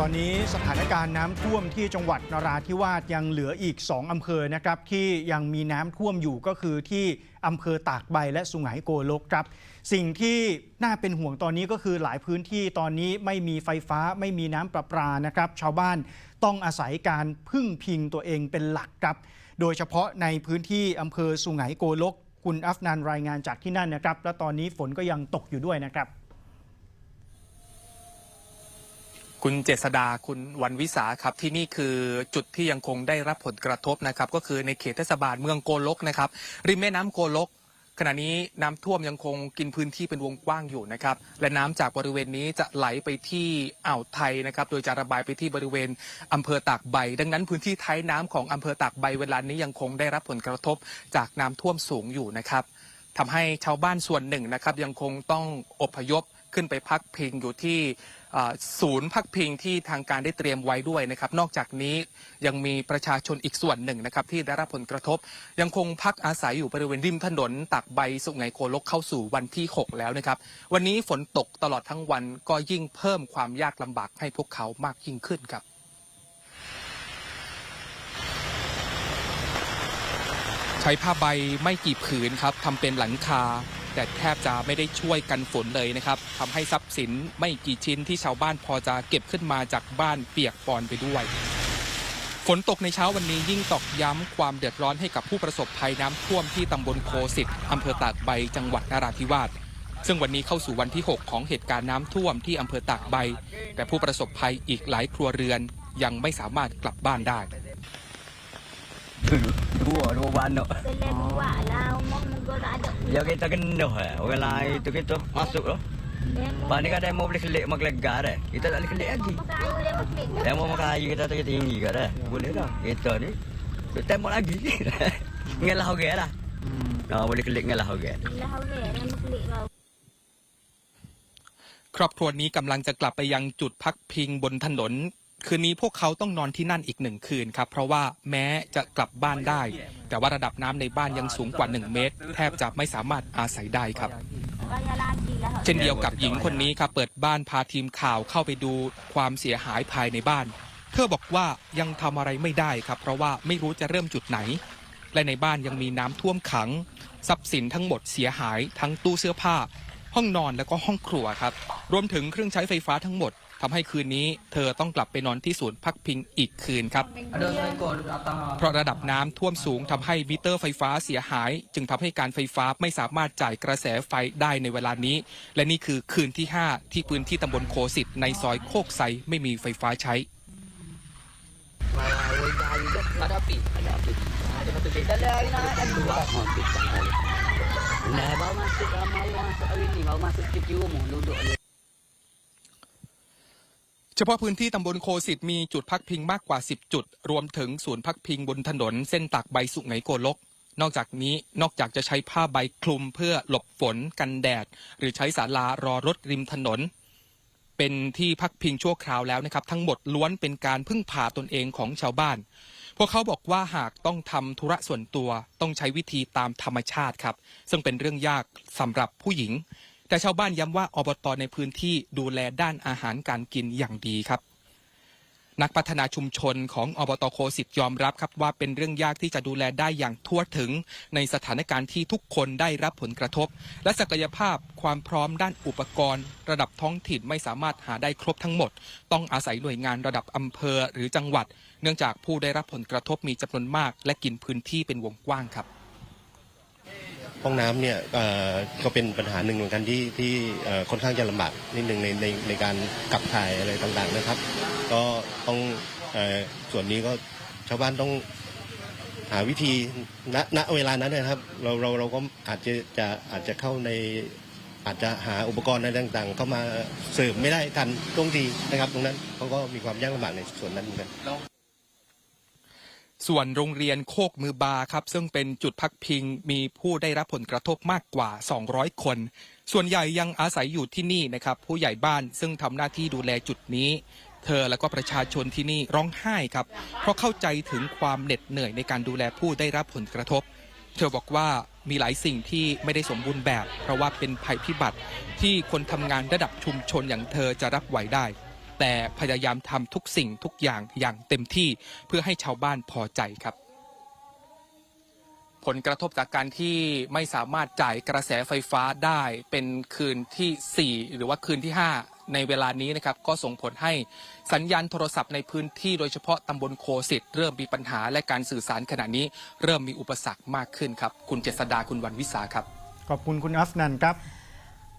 ตอนนี้สถานการณ์น้ำท่วมที่จังหวัดนราธิวาสยังเหลืออีก 2 อำเภอนะครับที่ยังมีน้ำท่วมอยู่ก็คือที่อำเภอตากใบและสุไหงโกลกครับ สิ่งที่น่าเป็นห่วงตอนนี้ก็คือหลายพื้นที่ตอนนี้ไม่มีไฟฟ้าไม่มีน้ำประปานะครับ ชาวบ้านต้องอาศัยการพึ่งพิงตัวเองเป็นหลักครับ โดยเฉพาะในพื้นที่อำเภอสุไหงโกลก คุณอัฟนันรายงานจากที่นั่นนะครับ และตอนนี้ฝนก็ยังตกอยู่ด้วยนะครับ คุณเจษดาคุณวันวิสาครับที่นี่คือจุดที่ยังคงได้รับผลกระทบนะครับ ก็คือในเขตเทศบาลเมืองโกลกนะครับ ริมแม่น้ำโกลก ขณะนี้น้ำท่วมยังคงกินพื้นที่เป็นวงกว้างอยู่นะครับ และน้ำจากบริเวณนี้จะไหลไปที่อ่าวไทยนะครับ โดยจะระบายไปที่บริเวณอำเภอตากใบ ดังนั้นพื้นที่ท้ายน้ำของอำเภอตากใบเวลานี้ยังคงได้รับผลกระทบจากน้ำท่วมสูงอยู่นะครับทำให้ชาวบ้านส่วนหนึ่งนะครับยังคงต้องอพยพ ขึ้นไปพักพิงอยู่ที่ศูนย์พักพิงที่ทางการได้เตรียมไว้ด้วยนะครับ นอกจากนี้ยังมีประชาชนอีกส่วนหนึ่งนะครับ ที่ได้รับผลกระทบ ยังคงพักอาศัยอยู่บริเวณริมถนนตักใบสุไหงโกลกเข้าสู่วันที่ 6 แล้วนะครับ วันนี้ฝนตกตลอดทั้งวันก็ยิ่งเพิ่มความยากลำบากให้พวกเขามากยิ่งขึ้นครับใช้ผ้าใบไม่กี่ผืนครับทำเป็นหลังคา แต่แทบจะไม่ได้ช่วยกันฝนเลยนะครับทำให้ทรัพย์สินไม่กี่ชิ้นที่ชาวบ้านพอจะเก็บขึ้นมาจากบ้านเปียกปอนไปด้วย ฝนตกในเช้าวันนี้ยิ่งตอกย้ำความเดือดร้อนให้กับผู้ประสบภัยน้ำท่วมที่ตำบลโคสิตอำเภอตากใบจังหวัดนราธิวาสซึ่งวันนี้เข้าสู่วันที่ 6 ของเหตุการณ์น้ำท่วมที่อำเภอตากใบ แต่ผู้ประสบภัยอีกหลายครัวเรือนยังไม่สามารถกลับบ้านได้ dua dua banyak Selain dua lah umur muka tak ada. Ya kita kena eh orang lain tu kita masuk loh Lepas ni kadang mau boleh kelik mak lega dah. Kita tak boleh kelik lagi. Dia masuk. Yang mau makan air kita tak tinggi ke dah. Boleh dah. Kita ni tu tembok lagi. Ngalah orang dah. Ha, boleh kelik ngalah orang. Lah orang yang masuk kau. ครอบครัวนี้กำลังจะกลับไปยังจุดพักพิงบนถนน คืนนี้พวกเขาต้องนอนที่นั่นอีกหนึ่งคืนครับ เพราะว่าแม้จะกลับบ้านได้ แต่ว่าระดับน้ำในบ้านยังสูงกว่า 1 เมตร แทบจะไม่สามารถอาศัยได้ครับ เช่นเดียวกับหญิงคนนี้ครับเปิดบ้านพาทีมข่าวเข้าไปดูความเสียหายภายในบ้าน เธอบอกว่ายังทำอะไรไม่ได้ครับ เพราะว่าไม่รู้จะเริ่มจุดไหน และในบ้านยังมีน้ำท่วมขัง ทรัพย์สินทั้งหมดเสียหายทั้งตู้เสื้อผ้า ห้องนอนแล้วก็ห้องครัวครับ รวมถึงเครื่องใช้ไฟฟ้าทั้งหมดทำให้คืนนี้เธอต้องกลับไปนอนที่ศูนย์พักพิงอีกคืนครับ เพราะระดับน้ำท่วมสูงทำให้มิเตอร์ไฟฟ้าเสียหาย จึงทำให้การไฟฟ้าไม่สามารถจ่ายกระแสไฟได้ในเวลานี้ และนี่คือคืนที่ 5 ที่พื้นที่ตำบลโคสิตในซอยโคกไซไม่มีไฟฟ้าใช้ Nah, baru masuk ramai orang masuk hari ni. Baru masuk cuci rumah duduk ni. เฉพาะพื้นที่ตำบลโคสิตมีจุดพักพิงมากกว่า 10 จุด รวมถึงศูนย์พักพิงบนถนนเส้นตากใบสุไหงโกลก นอกจากนี้นอกจากจะใช้ผ้าใบคลุมเพื่อหลบฝนกันแดด หรือใช้ศาลารอรถริมถนน เป็นที่พักพิงชั่วคราวแล้วนะครับ ทั้งหมดล้วนเป็นการพึ่งพาตนเองของชาวบ้าน พวกเขาบอกว่าหากต้องทำธุระส่วนตัวต้องใช้วิธีตามธรรมชาติครับ ซึ่งเป็นเรื่องยากสำหรับผู้หญิง แต่ชาวบ้านย้ำว่าอบตในพื้นที่ดูแลด้านอาหารการกินอย่างดีครับ นักพัฒนาชุมชนของอบตโคสิตยอมรับครับว่าเป็นเรื่องยากที่จะดูแลได้อย่างทั่วถึง ในสถานการณ์ที่ทุกคนได้รับผลกระทบ และศักยภาพความพร้อมด้านอุปกรณ์ ระดับท้องถิ่นไม่สามารถหาได้ครบทั้งหมด ต้องอาศัยหน่วยงานระดับอำเภอหรือจังหวัด เนื่องจากผู้ได้รับผลกระทบมีจำนวนมาก และกินพื้นที่เป็นวงกว้างครับ ห้องน้ำเนี่ยก็เป็นปัญหาหนึ่งเหมือนกันที่ที่ค่อนข้างจะลำบากนิดหนึ่งในในในการขับถ่ายอะไรต่างๆนะครับ ก็ต้องอส่วนนี้ก็ชาวบ้านต้องหาวิธีณณเวลานั้นนะครับ เราเราเราก็อาจจะจะอาจจะเข้าในอาจจะหาอุปกรณ์อะไรต่างๆ เข้ามาเสริมไม่ได้ทันตรงทีนะครับ ตรงนั้นเขาก็มีความยากลำบากในส่วนนั้นเหมือนกัน ส่วนโรงเรียนโคกมือบาครับ ซึ่งเป็นจุดพักพิงมีผู้ได้รับผลกระทบมากกว่า 200 คน ส่วนใหญ่ยังอาศัยอยู่ที่นี่นะครับ ผู้ใหญ่บ้านซึ่งทำหน้าที่ดูแลจุดนี้ เธอและก็ประชาชนที่นี่ร้องไห้ครับ เพราะเข้าใจถึงความเหน็ดเหนื่อยในการดูแลผู้ได้รับผลกระทบ เธอบอกว่ามีหลายสิ่งที่ไม่ได้สมบูรณ์แบบ เพราะว่าเป็นภัยพิบัติที่คนทำงานระดับชุมชนอย่างเธอจะรับไหวได้ แต่พยายามทำทุกสิ่งทุกอย่างอย่างเต็มที่เพื่อให้ชาวบ้านพอใจครับ ผลกระทบจากการที่ไม่สามารถจ่ายกระแสไฟฟ้าได้เป็นคืนทีสี่ 4 หรือว่าคืนที่ 5 ในเวลานี้นะครับก็ส่งผลให้สัญญาณโทรศัพท์ในพื้นที่โดยเฉพาะตำบลโคสิตเริ่มมีปัญหาและการสื่อสารขณะนี้เริ่มมีอุปสรรคมากขึ้นครับ คุณเจษดาคุณวันวิสาครับ ขอบคุณคุณอัฟนันครับ